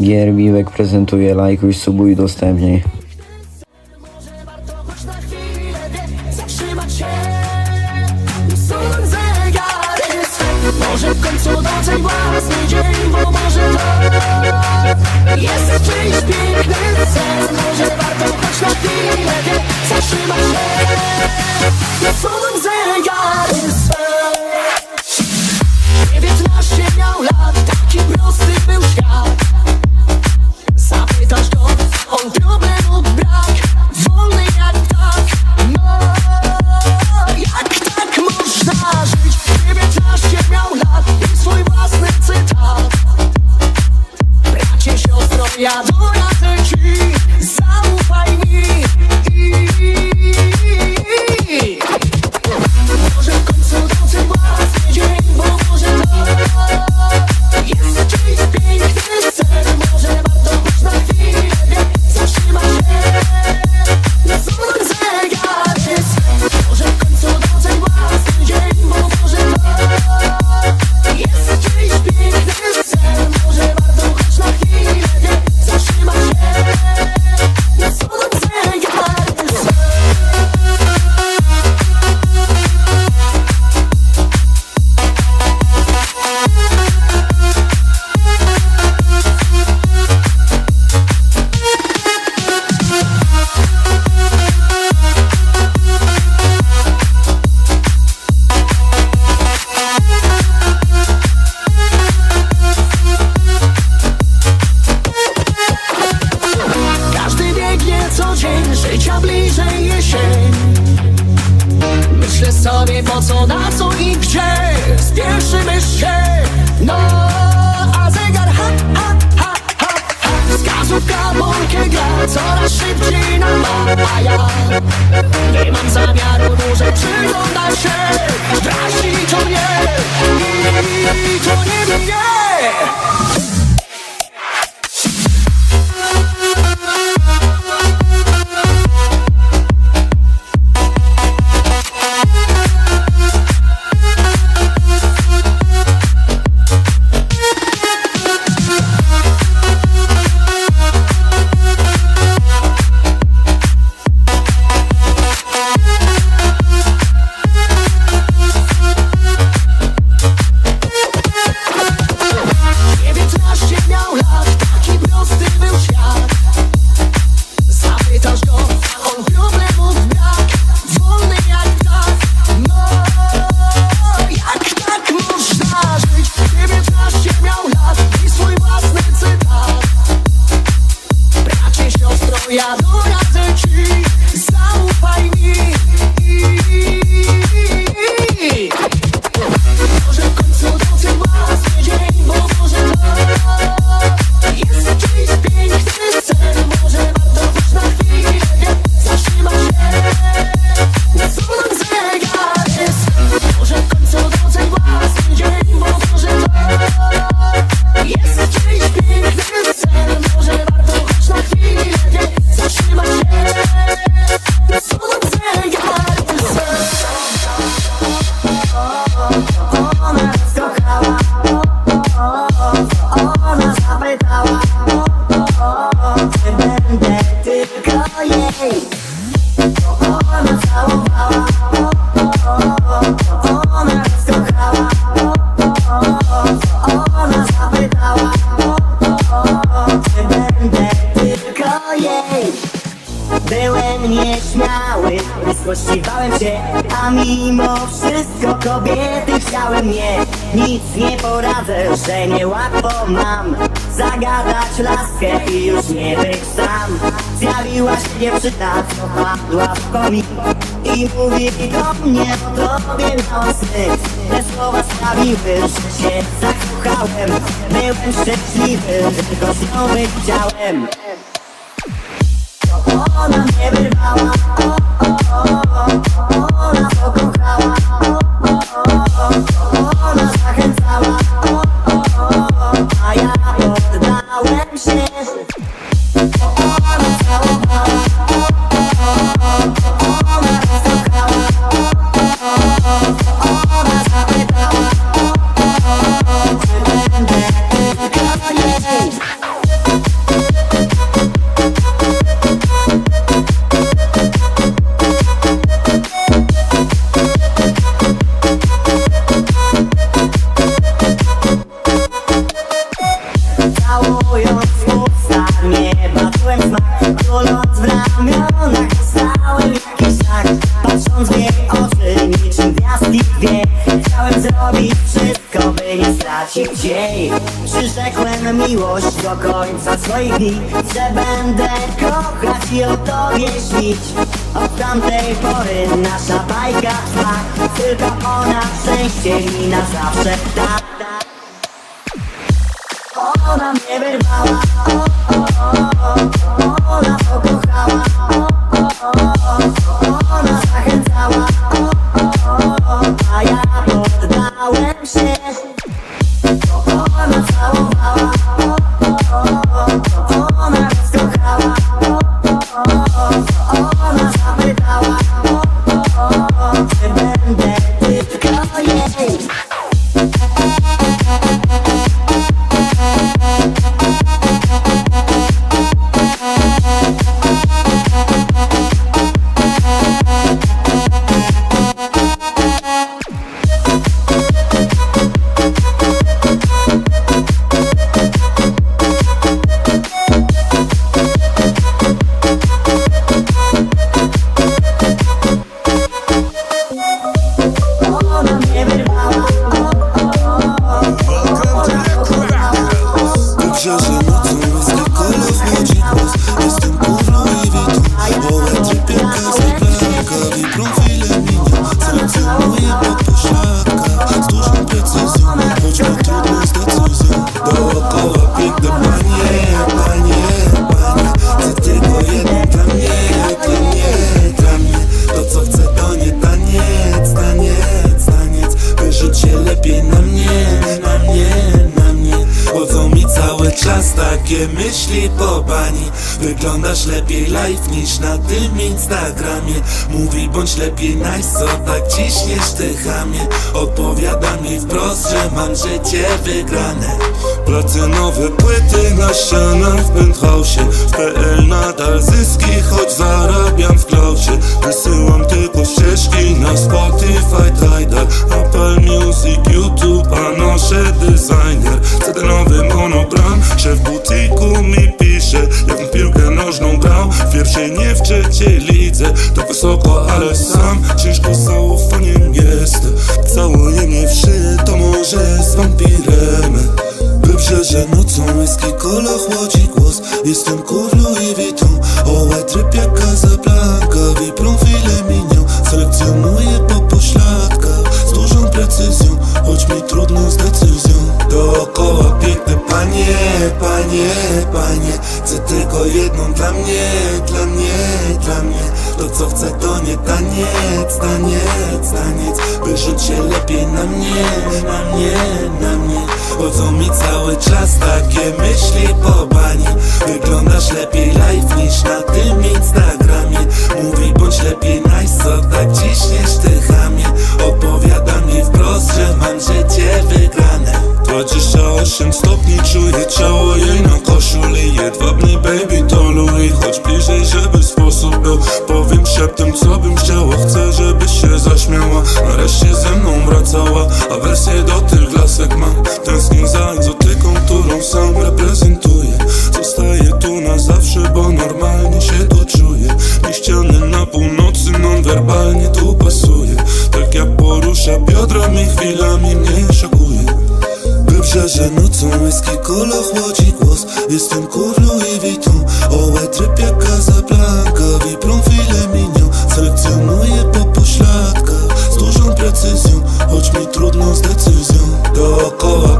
Gierbiwek prezentuje, lajkuj, subuj, udostępnij. Myślę sobie po co, na co i gdzie? Spieszymy się, no A zegar ha, ha, ha, ha, ha. Wskazówka Monkie gra Coraz szybciej nam ma, ja. Nie mam zamiaru dłużej przyglądać się. Drażni to nie to nie mnie. Mnie, nic nie poradzę, że niełatwo mam Zagadać laskę i już nie być sam Zjawiła się dziewczyna, co padła w komik I mówi do mnie, o tobie miałem sny Te słowa sprawiły, że się zakochałem Byłem szczęśliwy, tylko z nią widziałem ona mnie wyrwała, o, o, o, o, ona jej Przyrzekłem miłość Do końca swoich dni. Że będę kochać i o tobie śnić. Od tamtej pory nasza bajka trwa. Tylko ona szczęście mi na zawsze da, da. Ona mnie wyrwała, ona pokochała, o, ona zachęcała, o, o, o, a ja poddałem się. Takie myśli po bani. Wyglądasz lepiej live niż na tym Instagramie. Mówi bądź lepiej nice, co tak ciśniesz ty chamie. Odpowiada mi wprost, że mam życie wygrane. Prace nowe płyty na ścianach w penthouse'ie W PL nadal zyski, choć zarabiam głos. Jestem kurwą i witą. Ołe, tryb jak Casablanca. Wiprą file minią. Selekcjonuję po pośladkach. Z dużą precyzją. Choć mi trudno z decyzją. Dookoła piękne panie, panie, panie. Chcę tylko jedną dla mnie, dla mnie, dla mnie. To co chcę to nie taniec, taniec, taniec. Wyrzuć się lepiej na mnie, na mnie, na mnie. Chodzą mi cały czas takie 28 stopni czuję ciało jej na koszuli. Jedwabny baby to Louis Chodź bliżej, żeby sposób był. Powiem szeptem co bym chciała Chcę, żebyś kola, chłodzi głos. Jestem kurwą i witą. Ołe, tryb jak Casablanca. Wiprą file minią Selekcjonuję po pośladkach. Z dużą precyzją Choć mi trudno z decyzją. Dookoła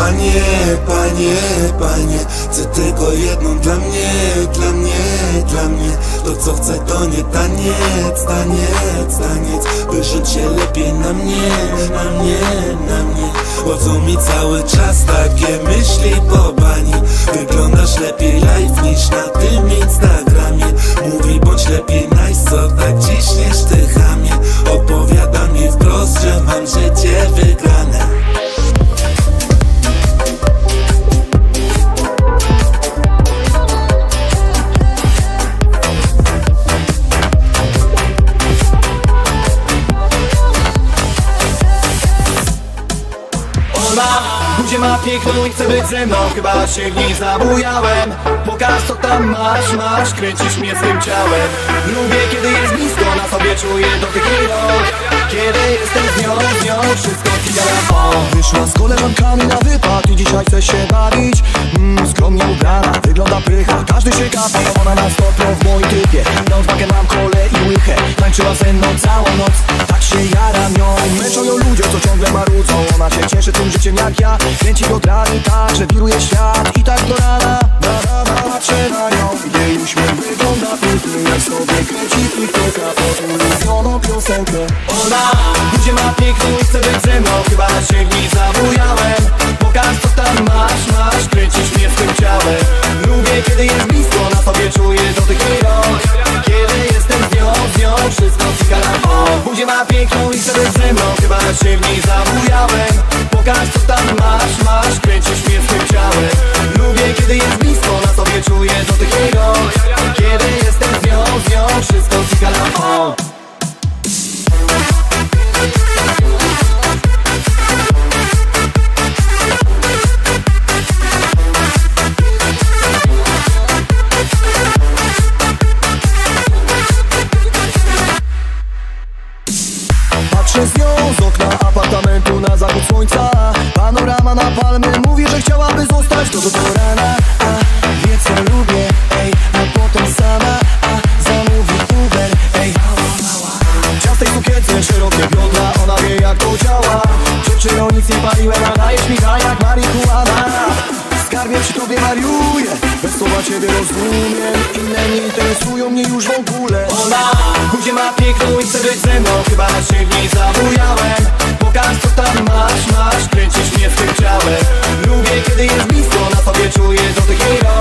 panie, panie, panie Chcę tylko jedną dla mnie, dla mnie, dla mnie. To co chcę to nie taniec, taniec, taniec. Wyrzuć się lepiej na mnie, na mnie, na mnie. Chodzą mi cały czas takie myśli po bani Wyglądasz lepiej live niż na tym Instagramie. Mówi bądź lepiej nice, co tak ciśniesz ty chamie. Odpowiada mi wprost, że chce być ze mną Chyba się w niej zabujałem. Pokaż co tam masz, masz Kręcisz mnie swym ciałem. Lubię kiedy jest blisko Na sobie czuję dotyk jej rąk Kiedy jestem z nią, z nią Wszystko o Wyszła z koleżankami na wypad i dzisiaj chce się bawić. Mm, Skromnie ubrana, wygląda pycha. Każdy się gapi, ona na stopniu w moim trybie Na odwagę mam kole i łychę Tańczyła ze mną całą noc Tak się jaram nią Męczą ją ludzie, co ciągle marudzą. Ona się cieszy tym życiem jak ja. Kręci biodrami tak, że wiruje świat. I tak do rana Na rana patrzę na nią. Jej uśmiech wygląda pięknie Jak sobie kręci TikToka. Pod piosenkę. Ona buzię ma piękną i chce być ze mną. Chyba się w niej zabujałem. Pokaż co tam masz, masz. Kręcisz mnie swym ciałem. Lubię kiedy jest blisko. Na sobie czuję dotyk jej rąk jestem z nią, z nią Wszystko cygara o Buzię ma piękną i mną Chyba się w niej zabujałem. Pokaż co tam masz, masz Kręcisz mnie swym ciałem. Lubię kiedy jest blisko Na sobie czuję dotyk rąk Kiedy jestem z nią, mną Chyba się w niej zabujałem Pokaż co tam masz, masz Kręcisz mnie swym ciałem. Lubię kiedy jest blisko Na sobie czuję dotyk jej rąk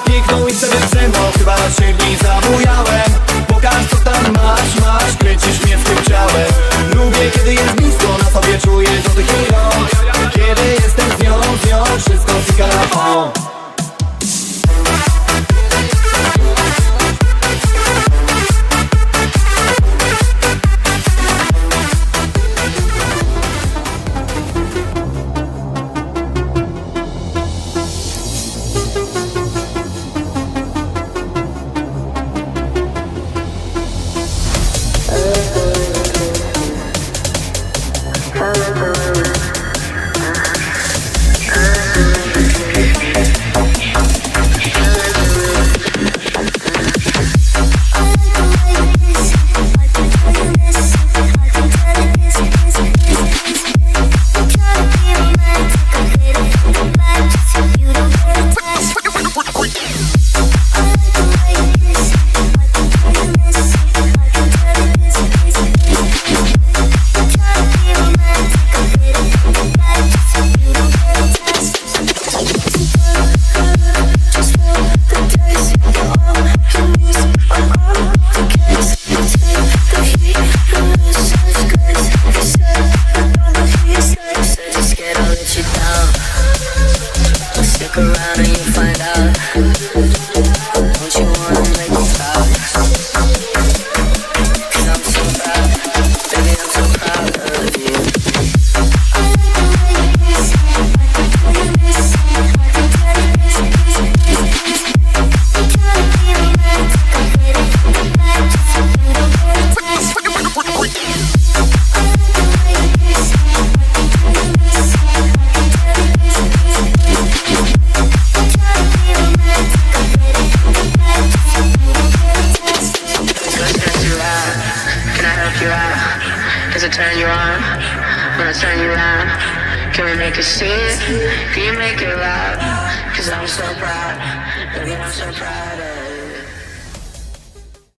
Piękną i być ze mną Chyba się w niej zabujałem Pokaż co tam masz, masz Kręcisz mnie swym ciałem. Lubię kiedy jest blisko Na sobie czuję dotyk jej rąk Kiedy jestem z nią, z nią Wszystko o Just